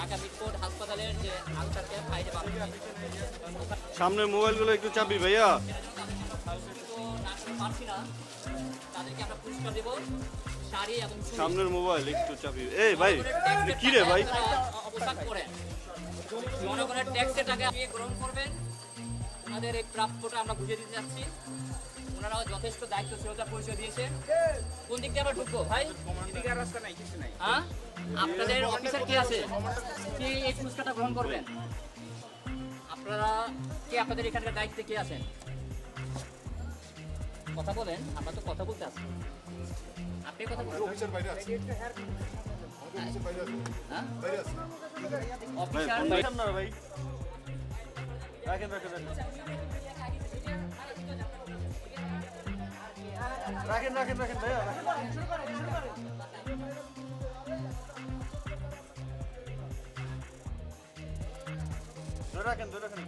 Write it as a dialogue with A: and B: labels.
A: Dhaka Mitford হাসপাতালের যে answer camp হাইটে পাবেন
B: সামনের মোবাইলগুলো একটু চাপি ভাইয়া।
A: পারছি না তাদেরকে আমরা পুরস্কার দেবো শাড়ি এবং
B: সামনের মোবাইল একটু চাপি। এই ভাই কি রে ভাই?
A: ট্যাক্সের টাকা করেন জনগণের ট্যাক্সের টাকা আপনি গ্রহণ করবেন। ওনাদের এই প্রাপ্যটা আমরা বুঝিয়ে দিতে যাচ্ছি। ওনারাও যথেষ্ট দায়িত্বশীলতার পরিচয় দিয়েছে কোন দিক দিয়ে আমরা ঢুকবো ভাই? রাস্তা নাই কিছু হ্যাঁ? আপনাদের অফিসার কে আছে? কে এই পুরস্কারটা গ্রহণ করবেন? আপনারা কে আপনাদের এখানকার দায়িত্বে কে আছেন? কথা বলেন আমরা তো কথা বলতে আসছি। আপনি কথা বলুন।
C: অফিসের বাইরে আছে। অফিসের বাইরে আছে।
A: হ্যাঁ?
C: বাইরে আছে।
A: অফিসার
B: ফোন রাখেন না ভাই। রাখেন রাখেন রাখেন। রাখেন রাখেন রাখেন ভাইয়া রাখেন। ধরে রাখেন ধরে রাখেন